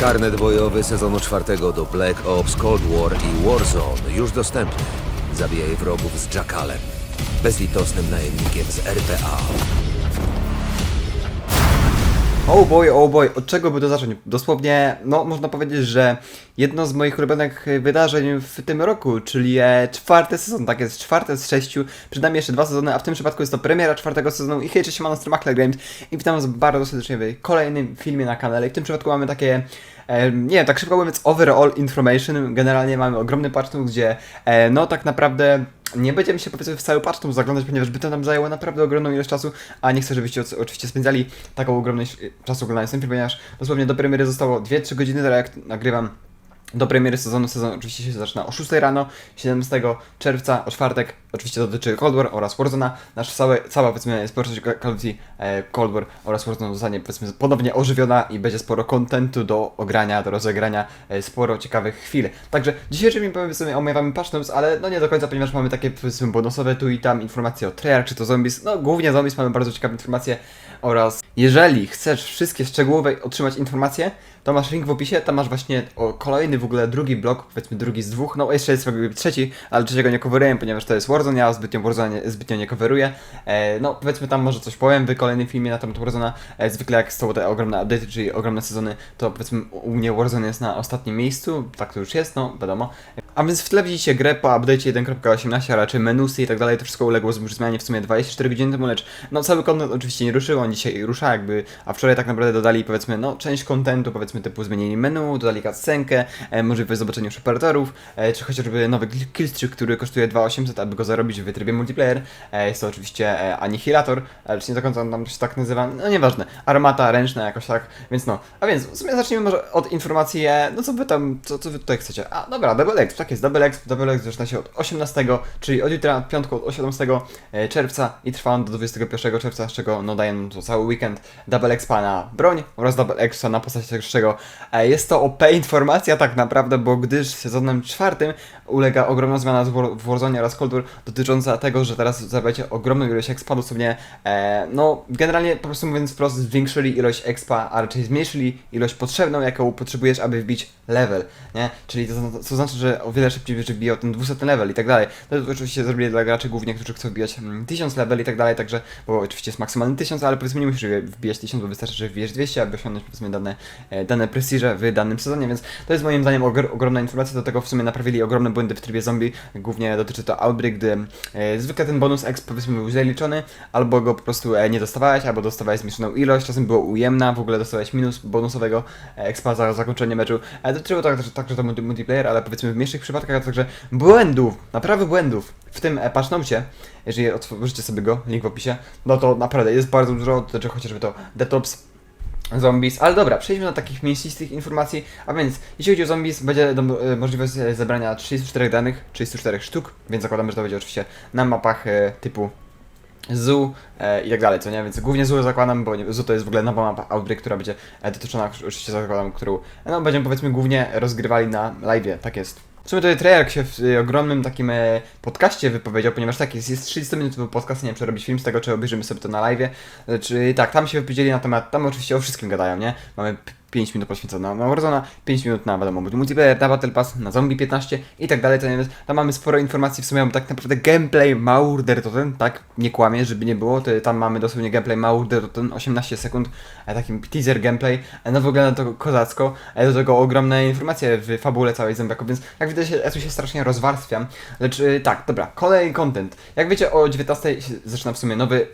Karnet bojowy sezonu czwartego do Black Ops Cold War i Warzone już dostępny. Zabijaj wrogów z Jackalem, bezlitosnym najemnikiem z RPA. Oh boy, oh boy, od czego by to zacząć? Dosłownie, no można powiedzieć, że jedno z moich ulubionych wydarzeń w tym roku, czyli e, czwarty sezon, tak jest, czwarte z sześciu, przed nami jeszcze dwa sezony, a w tym przypadku jest to premiera czwartego sezonu i hej, cześć, Master Games. I witam was bardzo serdecznie w kolejnym filmie na kanale. I w tym przypadku mamy takie nie wiem, tak szybko mówiąc, overall information. Generalnie mamy ogromny patchnote, gdzie e, no tak naprawdę nie będziemy się powiedzmy w cały patchnote zaglądać, ponieważ by to nam zajęło naprawdę ogromną ilość czasu, a nie chcę, żebyście oc- oczywiście spędzali taką ogromną ilość czasu oglądając ten film, ponieważ dosłownie do premiery zostało 2-3 godziny, teraz jak nagrywam do premiery sezonu. Sezon oczywiście się zaczyna o 6 rano, 17 czerwca, o czwartek. Oczywiście dotyczy Cold War oraz Warzona. Nasz całe, cała powiedzmy społeczność Call of Duty Cold War oraz Warzone zostanie powiedzmy ponownie ożywiona i będzie sporo kontentu do ogrania, do rozegrania, e, sporo ciekawych chwil. Także dzisiejszym powiedzmy omawiamy patch notes, ale no nie do końca, ponieważ mamy takie powiedzmy bonusowe tu i tam informacje o Treyarch czy to Zombies. No głównie Zombies mamy bardzo ciekawe informacje oraz jeżeli chcesz wszystkie szczegółowe otrzymać informacje, to masz link w opisie, tam masz właśnie o, kolejny w ogóle drugi blok, powiedzmy drugi z dwóch, no jeszcze jest trzeci, ale trzeciego nie coveruję, ponieważ to jest Warzone, ja zbytnio Warzone zbytnio nie coveruję. E, no powiedzmy tam może coś powiem w kolejnym filmie na temat Warzona. E, zwykle jak są te ogromne update'y, czyli ogromne sezony, to powiedzmy u mnie Warzone jest na ostatnim miejscu, tak to już jest, no wiadomo. A więc w tle widzicie grę po update'cie 1.18, a raczej menusy i tak dalej, to wszystko uległo zmianie w sumie 24 godziny temu, lecz no cały content oczywiście nie ruszył, on dzisiaj rusza jakby, a wczoraj tak naprawdę dodali powiedzmy no część kontentu, powiedzmy typu zmienili menu, dodali cutscenkę, e, możliwość zobaczenia już operatorów, e, czy chociażby nowy kill- killstreak, który kosztuje 2800, aby go zarobić w trybie multiplayer, e, jest to oczywiście e, Annihilator, ale czy nie do końca on tam się tak nazywa, no nieważne, armata ręczna jakoś tak, więc no, a więc w sumie zacznijmy może od informacji, e, no co wy tam, co, co wy tutaj chcecie, a dobra, Double X, tak jest, Double X, Double X zaczyna się od 18, czyli od jutra, piątku od 18 e, czerwca i trwa on do 21 czerwca, z czego no daje nam to cały weekend, Double X na broń oraz Double X na postać pierwszego. E, Jest to OP informacja tak naprawdę, bo gdyż sezonem czwartym ulega ogromna zmiana w Warzone oraz Cold War dotycząca tego, że teraz zarabiacie ogromną ilość expa, dosłownie, e, no generalnie po prostu mówiąc wprost zwiększyli ilość expa, a raczej zmniejszyli ilość potrzebną, jaką potrzebujesz, aby wbić level, nie? Czyli to, to znaczy, że o wiele szybciej będziesz wbijał ten 200 level i tak dalej. To oczywiście zrobili dla graczy głównie, którzy chcą wbijać mm, 1000 level i tak dalej, także, bo oczywiście jest maksymalny 1000, ale powiedzmy nie musisz wbijać 1000, bo wystarczy, że wbijesz 200, aby osiągnąć powiedzmy dane, e, dane prestiże w danym sezonie, więc to jest moim zdaniem ogr- ogromna informacja, do tego w sumie naprawili ogromne błędy w trybie zombie, głównie dotyczy to Outbreak, gdy e, zwykle ten bonus X powiedzmy był źle liczony, albo go po prostu e, nie dostawałeś, albo dostawałeś zmniejszoną ilość, czasem było ujemna, w ogóle dostawałeś minus bonusowego e, expa za zakończenie meczu. E, dotyczyło to także, także to multi- multiplayer, ale powiedzmy w mniejszych przypadkach, także błędów, naprawdę błędów w tym e, patchnocie, jeżeli otworzycie sobie go, link w opisie, no to naprawdę jest bardzo dużo, dotyczy chociażby to Detops, Zombies, ale dobra, przejdźmy do takich mięsistych informacji, a więc jeśli chodzi o zombies, będzie e, możliwość e, zebrania 34 danych, 34 sztuk, więc zakładamy, że to będzie oczywiście na mapach typu Zoo e, i tak dalej, co nie? Więc głównie Zoo zakładam, bo nie- Zoo to jest w ogóle nowa mapa Outbreak, która będzie e, dotyczona, oczywiście zakładam, którą no, będziemy powiedzmy głównie rozgrywali na live'ie, tak jest. W sumie tutaj Treyarch się w e, ogromnym takim e, podcaście wypowiedział, ponieważ tak jest, jest 30 minutowy podcast, nie wiem czy robić film z tego, czy obejrzymy sobie to na live'ie, e, czy tak, tam się wypowiedzieli na temat, tam oczywiście o wszystkim gadają, nie? Mamy 5 minut poświęcone na Warzona, 5 minut na wiadomo multiplayer, na Battle Pass, na Zombie 15 i tak dalej, tam mamy sporo informacji, w sumie mamy tak naprawdę gameplay Mauder to ten, tak, nie kłamie, żeby nie było, to tam mamy dosłownie gameplay Mauder to ten, 18 sekund, e, takim teaser gameplay, e, no wygląda to kozacko, e, do tego ogromne informacje w fabule całej zombiaków, więc jak widać, ja tu się strasznie rozwarstwiam, lecz tak, dobra, kolejny content, jak wiecie o 19 się zaczyna w sumie nowy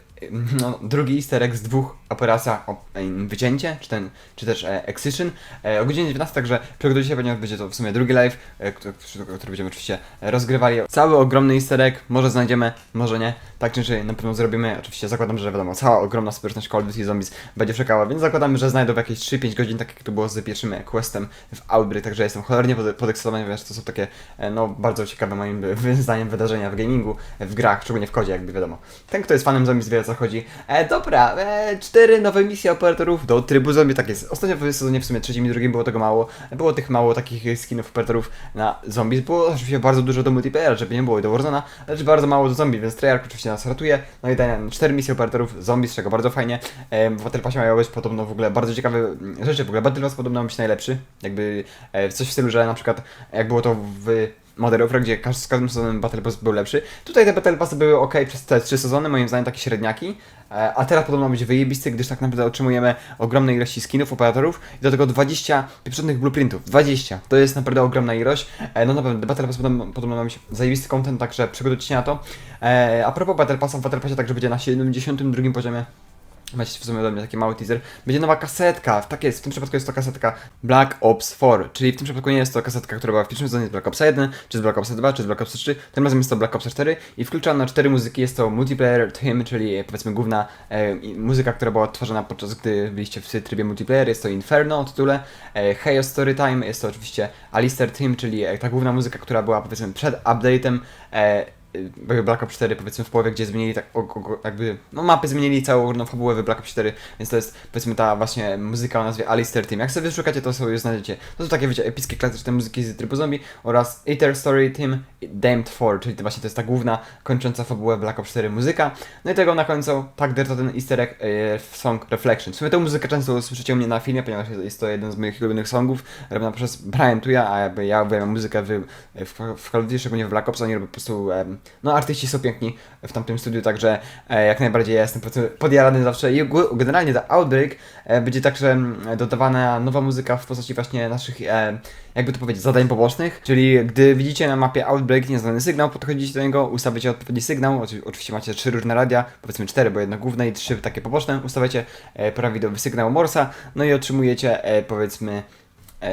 no, drugi easter egg z dwóch operacjach o wycięcie, czy, ten, czy też e, excision. E, o godzinie 19, także przygotujcie się, ponieważ będzie to w sumie drugi live, e, który, który będziemy oczywiście e, rozgrywali. Cały ogromny easter egg, może znajdziemy, może nie, tak czy inaczej na pewno zrobimy. Oczywiście zakładam, że wiadomo, cała ogromna społeczność Call of Duty Zombies będzie czekała, więc zakładamy, że znajdą w jakieś 3-5 godzin, tak jak to było z pierwszym questem w Outbreak, także jestem cholernie pod- podekscytowany, ponieważ to są takie, no, bardzo ciekawe moim zdaniem wydarzenia w gamingu, w grach, szczególnie w kodzie, jakby wiadomo. Ten, kto jest fanem Zombies wie, co chodzi. E, dobra, e, cztery nowe misje operatorów do trybu zombie, tak jest. Ostatnio w sezonie w sumie trzecim i drugim było tego mało. Było tych mało takich skinów operatorów na zombies. Było oczywiście bardzo dużo do multiplayera, żeby nie było i do Warzona, lecz bardzo mało do zombie, więc Treyarch oczywiście nas ratuje. No i daje cztery misje operatorów zombie, z czego bardzo fajnie. E, w Battle mają być podobno w ogóle bardzo ciekawe rzeczy. W ogóle Battle Pass podobno ma być najlepszy. Jakby e, coś w stylu, że na przykład jak było to w Modern Warfare, gdzie z każdym sezonem Battle Pass był lepszy. Tutaj te Battle Passy były ok przez te trzy sezony, moim zdaniem takie średniaki. E, A teraz podobno ma być wyjebisty, gdyż tak naprawdę otrzymujemy ogromne ilości skinów, operatorów i do tego 20 pieprzonych blueprintów. 20! To jest naprawdę ogromna ilość. E, No naprawdę, Battle Pass podobno, podobno ma być zajebisty content, także przygotujcie się na to. E, A propos Battle Passa, w Battle Passie także będzie na 72 poziomie Weźcie w sumie do mnie taki mały teaser. Będzie nowa kasetka. Tak jest, w tym przypadku jest to kasetka Black Ops 4. Czyli w tym przypadku nie jest to kasetka, która była w pierwszym sezonie z Black Ops 1, czy z Black Ops 2, czy z Black Ops 3. Tym razem jest to Black Ops 4 i wklucza na cztery muzyki. Jest to multiplayer theme, czyli e, powiedzmy główna e, muzyka, która była odtwarzana podczas gdy byliście w trybie multiplayer. Jest to Inferno o tytule. E, Chaos Story Time jest to oczywiście Alistair theme, czyli e, ta główna muzyka, która była powiedzmy przed update'em. E, Black Ops 4 powiedzmy w połowie, gdzie zmienili tak jakby, no mapy zmienili całą no, fabułę w Black Ops 4, więc to jest powiedzmy ta właśnie muzyka o nazwie Alistair Team. Jak sobie wyszukacie, to sobie znajdziecie. To są takie, wiecie, epickie, klasyczne muzyki z trybu zombie oraz Ether Story Team Damned 4, czyli to właśnie to jest ta główna, kończąca fabułę Black Ops 4 muzyka. No i tego na końcu, tak to ten easter egg e, song Reflection. W sumie tę muzykę często słyszycie u mnie na filmie, ponieważ jest to jeden z moich ulubionych songów, robiona przez Brian Tuya, a ja uwielbiam muzykę w, w, w Call of Duty, szczególnie w Black Ops, oni robią po prostu, em, no artyści są piękni w tamtym studiu, także e, jak najbardziej ja jestem podjarany zawsze. I generalnie za Outbreak e, będzie także mm, dodawana nowa muzyka w postaci właśnie naszych, e, jakby to powiedzieć, zadań pobocznych, czyli gdy widzicie na mapie Outbreak nieznany sygnał, podchodzicie do niego, ustawiacie odpowiedni sygnał, Oczy- oczywiście macie trzy różne radia, powiedzmy cztery, bo jedno główne i trzy takie poboczne, ustawiacie e, prawidowy sygnał Morsa, no i otrzymujecie e, powiedzmy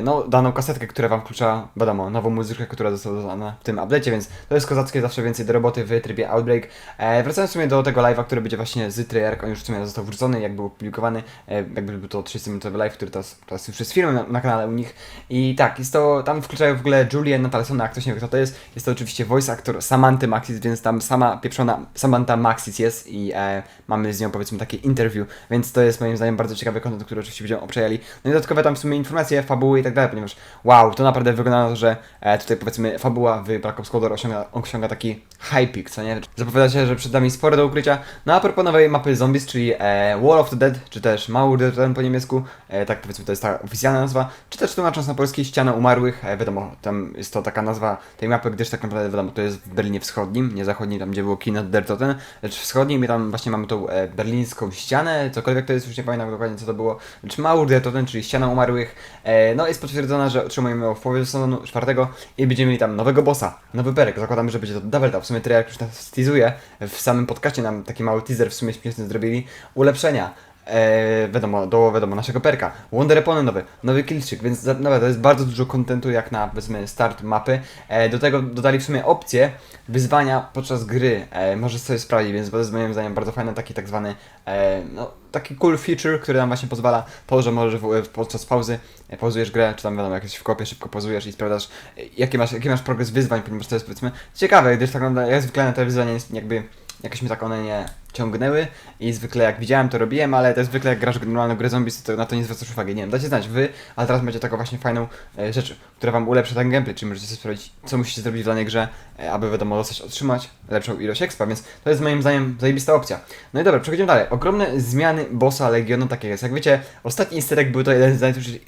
no, daną kasetkę, która wam wklucza, wiadomo, nową muzykę, która została dodana w tym update'cie, więc to jest kozackie, zawsze więcej do roboty w trybie Outbreak. E, wracając w sumie do tego live'a, który będzie właśnie z Treyarch, on już w sumie został wrzucony, jak był opublikowany, e, jakby był to 30-minutowy live, który teraz, teraz już jest filmem na, na kanale u nich. I tak, jest to, tam wkluczają w ogóle Julię Natalsona, jak ktoś nie wie kto to jest, jest to oczywiście voice actor Samanty Maxis, więc tam sama pieprzona Samantha Maxis jest i e, mamy z nią powiedzmy takie interview, więc to jest moim zdaniem bardzo ciekawy content, który oczywiście będziemy obczajali. No i dodatkowe tam w sumie informacje, fabuły i tak dalej, ponieważ wow, to naprawdę wygląda na to, że e, tutaj powiedzmy fabuła w Black Ops Cold War osiąga, osiąga taki high peak, co nie? Zapowiada się, że przed nami sporo do ukrycia. No a propos nowej mapy Zombies, czyli e, Wall of the Dead, czy też Maur the Dead po niemiecku, e, tak powiedzmy to jest ta oficjalna nazwa, czy też tłumacząc na polski Ściana Umarłych, e, wiadomo, tam jest to taka nazwa tej mapy, gdyż tak naprawdę wiadomo, to jest w Berlinie Wschodnim, nie zachodnim, tam gdzie było kino Der Toten, lecz wschodnim i tam właśnie mamy tą e, berlińską ścianę, cokolwiek to jest, już nie pamiętam dokładnie co to było, lecz Maur der Toten, czyli Ściana Umarłych, e, no jest potwierdzona, że otrzymujemy ją w połowie sezonu czwartego i będziemy mieli tam nowego bossa, nowy perek, zakładamy, że będzie to Tap, w sumie Treyarch już nas teasuje, w samym podcaście nam taki mały teaser w sumie śmieszny zrobili, ulepszenia, e, wiadomo, do wiadomo, naszego perka. Wonder Weapony nowy, nowy killczyk, więc za- naprawdę to jest bardzo dużo kontentu jak na powiedzmy start mapy. E, do tego dodali w sumie opcję wyzwania podczas gry. E, możesz sobie sprawdzić, więc to jest moim zdaniem bardzo fajny taki tak zwany e, no, taki cool feature, który nam właśnie pozwala to, że możesz w, podczas pauzy e, pauzujesz grę, czy tam wiadomo, jak jesteś w kopie, szybko pauzujesz i sprawdzasz e, jaki masz, jaki masz progres wyzwań, ponieważ to jest powiedzmy ciekawe, gdyż tak naprawdę jak zwykle na te wyzwania jest jakby jakoś mi tak one nie ciągnęły i zwykle jak widziałem to robiłem, ale też zwykle jak grasz normalną grę zombies to na to nie zwracasz uwagi. Nie wiem, dajcie znać wy, ale teraz będzie taką właśnie fajną e, rzecz, która wam ulepsza ten gameplay, czyli możecie sprawdzić co musicie zrobić w danej grze, e, aby wiadomo dostać, otrzymać lepszą ilość expa, więc to jest moim zdaniem zajebista opcja. No i dobra, przechodzimy dalej. Ogromne zmiany bossa Legionu, takie jest. Jak wiecie, ostatni easter egg był to jeden z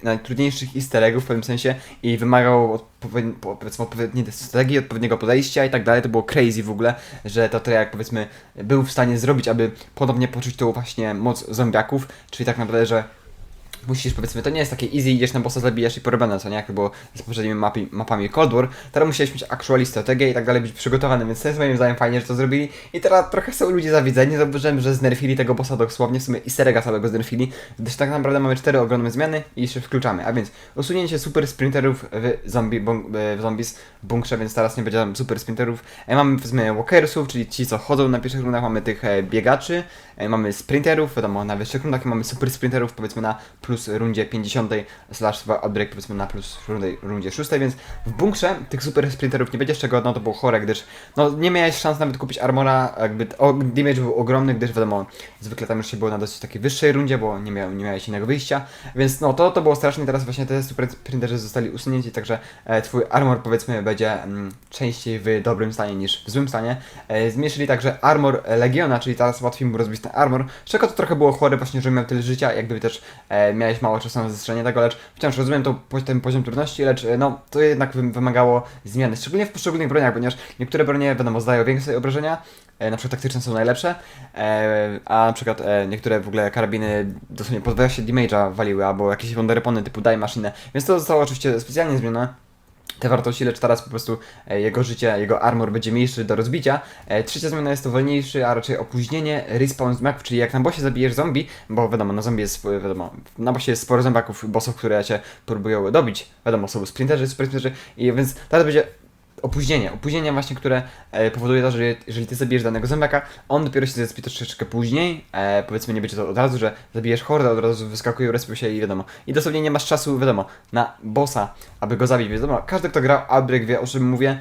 najtrudniejszych- easter eggów w pewnym sensie i wymagał po- powiedzmy odpowiedniej strategii, odpowiedniego podejścia i tak dalej. To było crazy w ogóle, że to Treyarch powiedzmy był w stanie zrobić, aby ponownie poczuć tą właśnie moc zombiaków, czyli tak naprawdę, że musisz, powiedzmy, to nie jest takie easy, idziesz na bossa, zabijasz i porobione, co nie, jak było z poprzednimi mapi, mapami Cold War. Teraz musiałeś mieć actually strategię i tak dalej, być przygotowany, więc to jest moim zdaniem fajnie, że to zrobili. I teraz trochę są ludzie zawidzeni, zauważyłem, że znerfili tego bossa dosłownie, w sumie easter egga całego znerfili, gdyż tak naprawdę mamy cztery ogromne zmiany i jeszcze wkluczamy, a więc usunięcie super sprinterów w, zombie, bung, w zombies bunkrze, więc teraz nie będzie tam super sprinterów. E, mamy powiedzmy walkersów, czyli ci, co chodzą na pierwszych rundach, mamy tych e, biegaczy, e, mamy sprinterów, wiadomo, na wyższych rundach i mamy super sprinterów, powiedzmy na plus plus rundzie 50 slash outbreak powiedzmy na plus rundzie, rundzie 6, więc w bunkrze tych super sprinterów nie będzie, czego no to było chore, gdyż no nie miałeś szans nawet kupić armora, jakby o, damage był ogromny, gdyż wiadomo, zwykle tam już się było na dosyć takiej wyższej rundzie, bo nie, miał, nie miałeś innego wyjścia, więc no to, to było strasznie, teraz właśnie te super sprinterzy zostali usunięci, także e, twój armor powiedzmy będzie mm, częściej w dobrym stanie niż w złym stanie. E, zmniejszyli także armor Legiona, czyli teraz łatwiej mu rozbić ten armor, czego to trochę było chore właśnie, że miał tyle życia, jakby też e, miałeś mało czasu na zestrzelenie tego, lecz wciąż rozumiem to, ten poziom trudności, lecz e, no to jednak wym- wymagało zmiany, szczególnie w poszczególnych broniach, ponieważ niektóre bronie wiadomo zdają większe obrażenia, e, na przykład taktyczne są najlepsze, e, a na przykład e, niektóre w ogóle karabiny dosłownie po 20 damage'a waliły, albo jakieś wonderepony typu daj maszynę, więc to zostało oczywiście specjalnie zmienione te wartości, lecz teraz po prostu e, jego życie, jego armor będzie mniejszy do rozbicia. E, trzecia zmiana jest to wolniejszy, a raczej opóźnienie respawn zmaków, czyli jak na bossie zabijesz zombie, bo wiadomo, na zombie jest, e, wiadomo, na bossie jest sporo zombaków, bossów, które cię próbują dobić. Wiadomo, są sprinterzy, sprinterzy, i więc teraz będzie opóźnienie, opóźnienie właśnie, które e, powoduje to, że jeżeli ty zabijesz danego zombiaka, on dopiero się zespi troszeczkę później, e, powiedzmy nie będzie to od razu, że zabijesz hordę, od razu wyskakują, respią się i wiadomo. I dosłownie nie masz czasu, wiadomo, na bossa, aby go zabić, wiadomo, każdy kto grał Outbreak wie o czym mówię,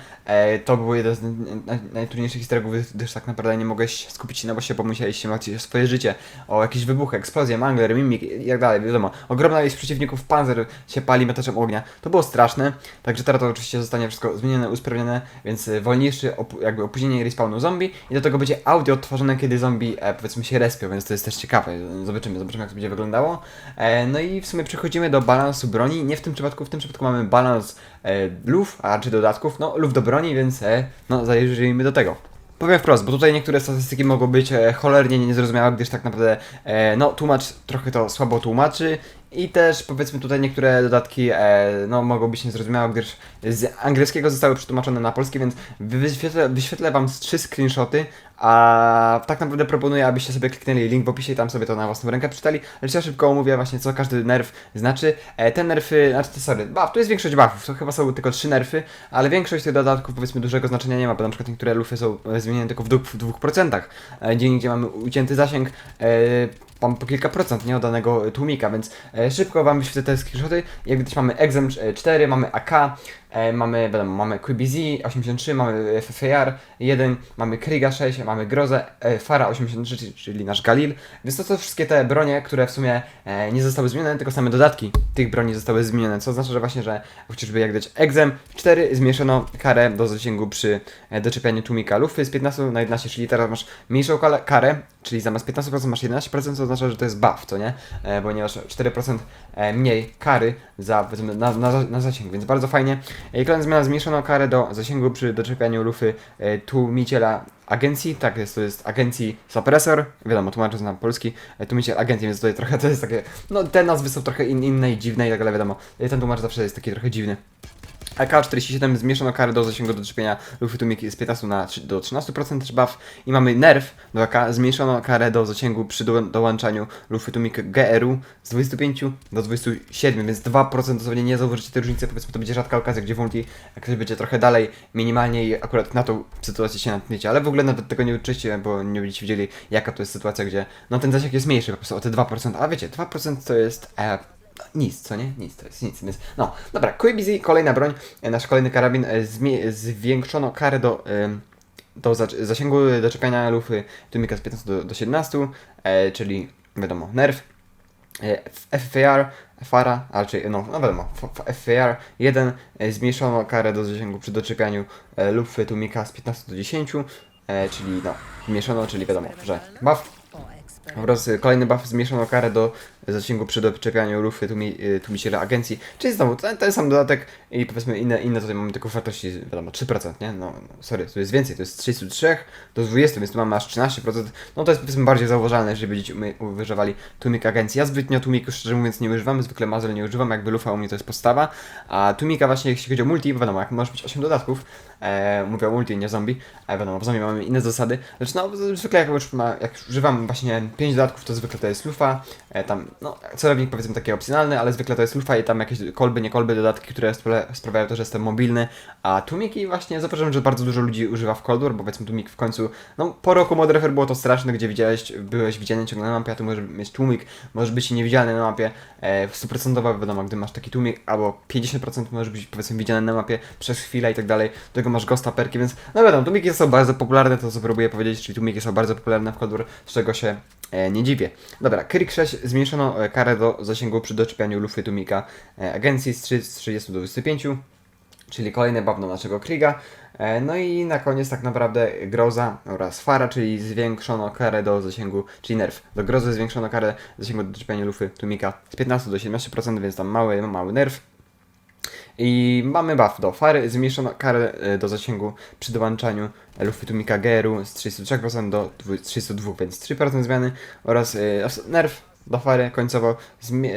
to było jeden z naj- naj- najtrudniejszych eastergów, gdyż tak naprawdę nie mogłeś skupić się na bossie, bo musiałeś się martwić o swoje życie, o jakieś wybuchy, eksplozje, mangler, mimik i tak dalej, wiadomo. Ogromna ilość przeciwników, panzer się pali metaczem ognia, to było straszne, także teraz to oczywiście zostanie wszystko zmienione, usprawnione, więc e, wolniejszy opu- jakby opóźnienie respawnu zombie i do tego będzie audio odtworzone, kiedy zombie e, powiedzmy się respią, więc to jest też ciekawe, zobaczymy, zobaczymy jak to będzie wyglądało. E, no i w sumie przechodzimy do balansu broni, nie w tym przypadku, w tym przypadku mamy balans e, luf, a raczej dodatków, no luf do broni, więc e, no zajrzyjmy do tego. Powiem wprost, bo tutaj niektóre statystyki mogą być e, cholernie niezrozumiałe, gdyż tak naprawdę, e, no, tłumacz trochę to słabo tłumaczy i też powiedzmy tutaj niektóre dodatki, e, no, mogą być niezrozumiałe, gdyż z angielskiego zostały przetłumaczone na polski, więc wyświetlę, wyświetlę wam trzy screenshoty, a tak naprawdę proponuję, abyście sobie kliknęli link w opisie i tam sobie to na własną rękę przeczytali, lecz ja szybko omówię właśnie, co każdy nerf znaczy. E, te nerfy, znaczy, sorry, buff, tu jest większość buffów, to chyba są tylko trzy nerfy, ale większość tych dodatków powiedzmy dużego znaczenia nie ma, bo na przykład niektóre lufy są e, zmienione tylko w, dwóch- w 2%, e, gdzie indziej mamy ucięty zasięg, e, mam po kilka procent, nie, od danego tłumika, więc e, szybko wam wyświetlę te screenshoty. Jak widać mamy Exem 4, mamy AK, e, mamy, wiadomo, mamy QBZ 83, mamy FFAR 1, mamy Kriga 6, mamy Grozę, e, Fara 83, czyli, nasz Galil, więc to są wszystkie te bronie, które w sumie e, nie zostały zmienione, tylko same dodatki tych broni zostały zmienione, co oznacza, że właśnie, że chociażby jak widać Exem 4 zmniejszono karę do zasięgu przy e, doczepianiu tłumika lufy z 15 na 11, czyli teraz masz mniejszą karę, czyli zamiast 15% masz 11%, co oznacza, że to jest buff, to nie? E, ponieważ 4% e, mniej kary za, na, na, na zasięg, więc bardzo fajnie. Kolejna zmiana zmniejszono karę do zasięgu przy doczepianiu lufy e, tłumiciela agencji, tak jest, to jest agencji Suppressor, wiadomo, tłumaczę na polski, e, tłumiciel agencji, więc tutaj trochę to jest takie, no te nazwy są trochę in, inne i dziwne i tak dalej, wiadomo, e, ten tłumacz zawsze jest taki trochę dziwny. AK-47 zmniejszono karę do zasięgu do czepienia lufy tłumiki z 15 na, trzy- do 13% też buff i mamy nerf do AK, zmniejszono karę do zasięgu przy do, dołączaniu lufy tłumik GRU z 25 do 27, więc 2% dosłownie nie zauważycie tej różnicy, powiedzmy to będzie rzadka okazja, gdzie jak ktoś będzie trochę dalej, minimalnie i akurat na tą sytuację się natkniecie, ale w ogóle nawet tego nie uczycie, bo nie będziecie wiedzieli jaka to jest sytuacja, gdzie no ten zasięg jest mniejszy po prostu o te 2%, a wiecie, 2% to jest e, nic, co nie? Nic, to jest nic, więc no, dobra, QBZ, kolejna broń, nasz kolejny karabin, e, zwiększono karę do, do za- zasięgu doczepiania lufy tłumika z 15 do, do 17, e, czyli wiadomo, nerf, e, FFAR, FARA, a raczej, no, no wiadomo, F- F- FFAR 1, e, zmniejszono karę do zasięgu przy doczepianiu lufy tłumika z 15 do 10, e, czyli no, zmniejszono, czyli wiadomo, że buff. Oraz kolejny buff zmniejszono karę do zasięgu przy doczepianiu lufy tłumi, y, tłumiciela agencji, czyli znowu ten, ten sam dodatek i powiedzmy inne, inne tutaj mamy tylko wartości, wiadomo, 3%, nie? No, no sorry, tu jest więcej, to jest z 33 do 20, więc tu mamy aż 13%, no to jest powiedzmy bardziej zauważalne, jeżeli będziecie używali tłumik agencji. Ja zbytnio tłumiku szczerze mówiąc nie używam, zwykle mazel nie używam, jakby lufa u mnie to jest podstawa, a tłumika właśnie jeśli chodzi o multi, wiadomo, jak może być 8 dodatków, e, mówię o multi, nie zombie, a wiadomo, w zombie mamy inne zasady, znaczy no zwykle jak już ma, jak już używam właśnie 5 dodatków, to zwykle to jest lufa, e, tam no, celownik powiedzmy taki opcjonalny, ale zwykle to jest lufa i tam jakieś kolby, nie kolby, dodatki, które spra- sprawiają to, że jestem mobilny, a tłumiki właśnie zauważyłem, że bardzo dużo ludzi używa w Cold War, bo powiedzmy tłumik w końcu, no po roku Modern Warfare było to straszne, gdzie widziałeś, byłeś widziany ciągle na mapie, a tu możesz mieć tłumik, możesz być niewidzialny na mapie, e, 100% wiadomo, gdy masz taki tłumik, albo 50% możesz być powiedzmy widziany na mapie przez chwilę i tak dalej, do tego masz ghosta perki, więc no wiadomo, tłumiki są bardzo popularne, to co próbuję powiedzieć, czyli tłumiki są bardzo popularne w Cold War, z czego się e, nie dziwię. Dobra, Krik 6 zmniejszono e, karę do zasięgu przy doczepianiu lufy tłumika e, agencji z 3 z 30 do 25, czyli kolejny buff do naszego Kriga. E, No i na koniec tak naprawdę Groza oraz Fara, czyli zwiększono karę do zasięgu, czyli nerf. Do Grozy zwiększono karę zasięgu do doczepiania lufy tłumika z 15 do 17%, więc tam mały, mały nerf. I mamy buff do Fary, zmniejszono karę do zasięgu przy dołączaniu lufy tłumika GR-u z 33% do dwu- 32%, więc 3% zmiany oraz e, Fary końcowo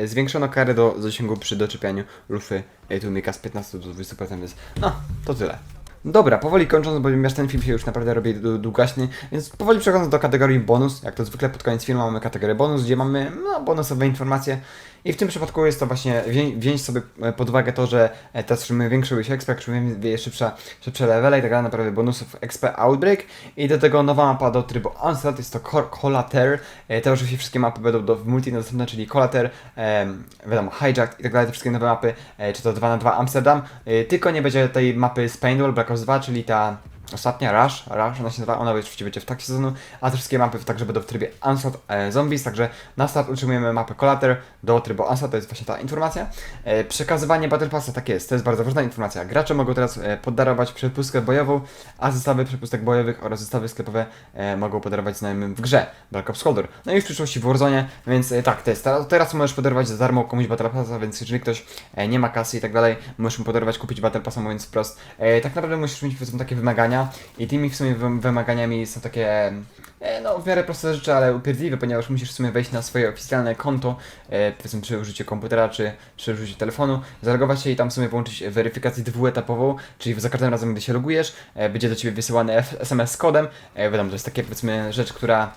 zwiększono karę do zasięgu przy doczepianiu lufy tłumika z 15 do 20%, więc no, to tyle. Dobra, powoli kończąc, bo ponieważ ten film się już naprawdę robi dłu- długaśny, więc powoli przechodząc do kategorii bonus, jak to zwykle pod koniec filmu mamy kategorię bonus, gdzie mamy no, bonusowe informacje. I w tym przypadku jest to właśnie wziąć sobie e, pod uwagę to, że e, teraz otrzymujemy większą ilość expa, otrzymujemy szybsza, szybsze levele i tak dalej, naprawdę bonusów XP Outbreak. I do tego nowa mapa do trybu Onslaught, jest to Collater, e, te oczywiście wszystkie mapy będą do, w multi dostępne, czyli Collater, em, wiadomo, Hijack i tak dalej, te wszystkie nowe mapy, e, czy to 2 na 2 Amsterdam, e, tylko nie będzie tej mapy Spainwall, Black Ops 2, czyli ta Ostatnia Rush, Rush ona się nazywa, ona oczywiście będzie w trakcie sezonu, a te wszystkie mapy także będą w trybie Onslaught e, Zombies, także na start utrzymujemy mapę Collater do trybu Onslaught, to jest właśnie ta informacja. E, przekazywanie Battle Passa, tak jest, to jest bardzo ważna informacja. Gracze mogą teraz e, poddarować przepustkę bojową, a zestawy przepustek bojowych oraz zestawy sklepowe e, mogą podarować znajomym w grze Black Ops Cold. No i w przyszłości w Warzone, więc e, tak, to jest, teraz, teraz możesz podarować za darmo komuś Battle Passa, więc jeżeli ktoś e, nie ma kasy i tak dalej, możesz mu podarować, kupić Battle Passa, mówiąc wprost. E, tak naprawdę musisz mieć takie wymagania i tymi w sumie wym- wymaganiami są takie e, no w miarę proste rzeczy, ale upierdliwe, ponieważ musisz w sumie wejść na swoje oficjalne konto, e, powiedzmy przy użyciu komputera czy przy użyciu telefonu, zalogować się i tam w sumie włączyć weryfikację dwuetapową, czyli za każdym razem, gdy się logujesz, e, będzie do Ciebie wysyłany F- SMS z kodem, e, wiadomo, to jest takie powiedzmy rzecz, która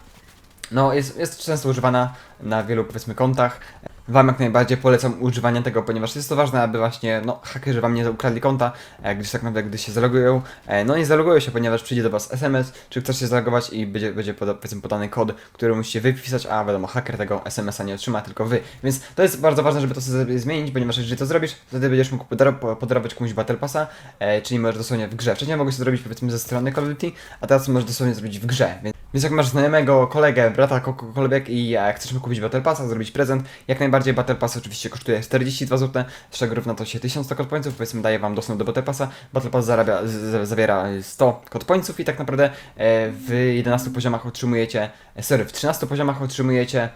no, jest, jest często używana na wielu powiedzmy kontach. Wam jak najbardziej polecam używanie tego, ponieważ jest to ważne, aby właśnie no, hakerzy Wam nie ukradli konta, e, gdyż tak naprawdę gdy się zalogują, e, no nie zalogują się, ponieważ przyjdzie do Was SMS, czy chcesz się zalogować i będzie, będzie poda, podany kod, który musicie wypisać, a wiadomo, haker tego SMS-a nie otrzyma, tylko Wy. Więc to jest bardzo ważne, żeby to sobie zmienić, ponieważ jeżeli to zrobisz, wtedy będziesz mógł podar- podarować komuś Battle Passa, e, czyli możesz dosłownie w grze. Wcześniej mogłeś to zrobić powiedzmy ze strony Call of Duty, a teraz możesz dosłownie zrobić w grze. Więc, więc jak masz znajomego, kolegę, brata, ko- kogokolwiek i chcesz mu kupić Battle Passa, zrobić prezent, jak najbardziej Battle Pass oczywiście kosztuje 42 zł, z czego równa to się 1100 kod pońców, powiedzmy daje wam dostęp do Battle Passa. Battle Pass zarabia, z, zawiera 100 kod i tak naprawdę e, w 11 poziomach otrzymujecie, e, sorry, w 13 poziomach otrzymujecie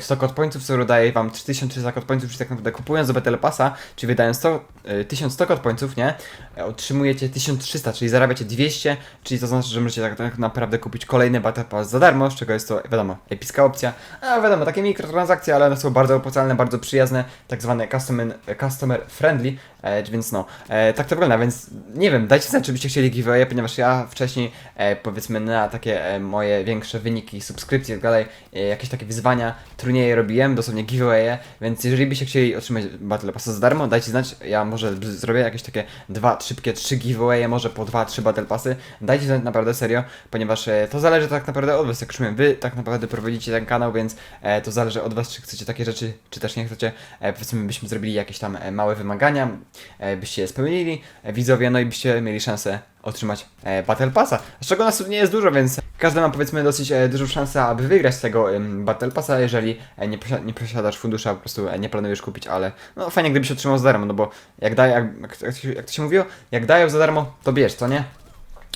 100 kod pońców, co daje wam 3300 kod pońców, czyli tak naprawdę kupując do Battle Passa, czyli wydając 100, e, 1100 kod pońców, nie, e, otrzymujecie 1300, czyli zarabiacie 200, czyli to znaczy, że możecie tak, tak naprawdę kupić kolejny Battle Pass za darmo, z czego jest to, wiadomo, epicka opcja, a wiadomo, takie mikrotransakcje, ale one są bardzo opłacalne, bardzo przyjazne, tak zwane customer, customer friendly, e, więc no, e, tak to wygląda, więc nie wiem, dajcie znać, czy byście chcieli giveaway, ponieważ ja wcześniej, e, powiedzmy, na takie e, moje większe wyniki, subskrypcje i tak dalej, e, jakieś takie wyzwania, turnieje robiłem, dosłownie giveawaye, więc jeżeli byście chcieli otrzymać Battle Passa za darmo, dajcie znać, ja może zrobię jakieś takie dwa, szybkie, trzy giveawaye, może po dwa, trzy Battle Passy, dajcie znać naprawdę serio, ponieważ e, to zależy tak naprawdę od was, jak mówię, wy tak naprawdę prowadzicie ten kanał, więc e, to zależy od was, czy chcecie takie rzeczy, czy też nie chcecie, e, powiedzmy, byśmy zrobili jakieś tam e, małe wymagania, byście je spełnili, e, widzowie, no i byście mieli szansę otrzymać e, Battle Passa, z czego nas tu nie jest dużo, więc każdy ma powiedzmy dosyć e, dużą szansę, aby wygrać tego Battle Passa, jeżeli e, nie, posia- nie posiadasz fundusza, po prostu e, nie planujesz kupić, ale no fajnie gdybyś otrzymał za darmo, no bo jak daje, jak, jak, jak to się mówiło, jak dają za darmo, to bierz, co nie?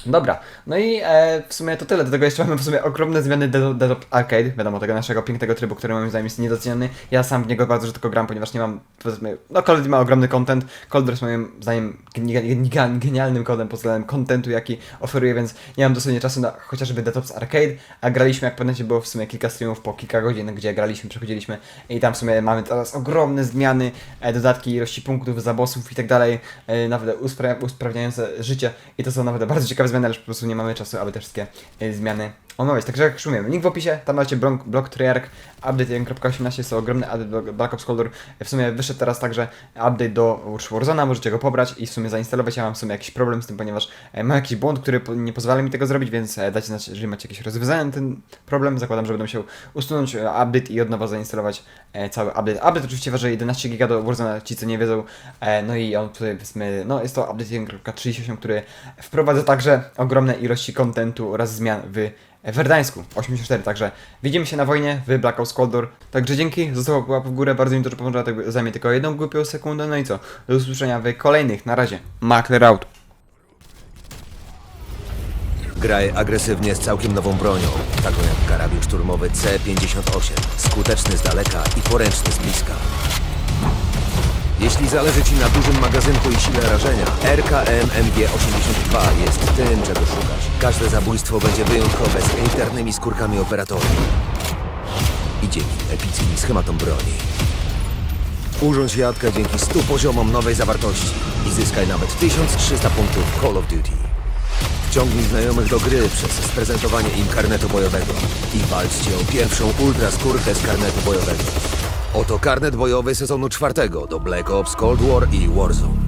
Dobra, no i e, w sumie to tyle. Do tego jeszcze mamy w sumie ogromne zmiany of Arcade, wiadomo, tego naszego pięknego trybu, który moim zdaniem jest niedoceniony. Ja sam w niego bardzo rzadko gram, ponieważ nie mam, powiedzmy, no Duty ma ogromny content. Cold jest moim zdaniem geni- geni- genialnym kodem pod względem contentu, jaki oferuje, więc nie mam dosłownie czasu na chociażby of Arcade, a graliśmy, jak pamiętacie, było w sumie kilka streamów po kilka godzin, gdzie graliśmy, przechodziliśmy i tam w sumie mamy teraz ogromne zmiany, e, dodatki ilości punktów za bossów i tak dalej, e, nawet uspra usprawniające życie i to są nawet bardzo ciekawe zmiany, ale po prostu nie mamy czasu, aby te wszystkie e, zmiany omawiać. Także jak już mówiłem, link w opisie, tam macie blok, blok Treyarch, update 1.18 jest to ogromny update do Black Ops Cold War. W sumie wyszedł teraz także update do Warzone'a, możecie go pobrać i w sumie zainstalować. Ja mam w sumie jakiś problem z tym, ponieważ e, mam jakiś błąd, który nie pozwala mi tego zrobić, więc e, dajcie znać, jeżeli macie jakieś rozwiązanie na ten problem. Zakładam, że będę musiał usunąć e, update i od nowa zainstalować cały update. Update oczywiście waży 11 giga do Warzone'a, ci co nie wiedzą. No i on tutaj powiedzmy, no jest to update 1.38, który wprowadza także ogromne ilości kontentu oraz zmian w Werdańsku 84, także widzimy się na wojnie w Black Ops Cold War. Także dzięki, została łapę w górę, bardzo mi to pomoże, tak zajmie tylko jedną głupią sekundę, no i co? Do usłyszenia w kolejnych, na razie, Makler out. Graj agresywnie z całkiem nową bronią, taką jak karabin szturmowy C-58, skuteczny z daleka i poręczny z bliska. Jeśli zależy Ci na dużym magazynku i sile rażenia, RKM MG82 jest tym, czego szukasz. Każde zabójstwo będzie wyjątkowe z internymi skórkami operatorów. I dzięki epickim schematom broni. Urządź jadkę dzięki 100 poziomom nowej zawartości i zyskaj nawet 1300 punktów Call of Duty. Wciągnij znajomych do gry przez sprezentowanie im karnetu bojowego i walczcie o pierwszą ultra skórkę z karnetu bojowego. Oto karnet bojowy sezonu czwartego do Black Ops Cold War i Warzone.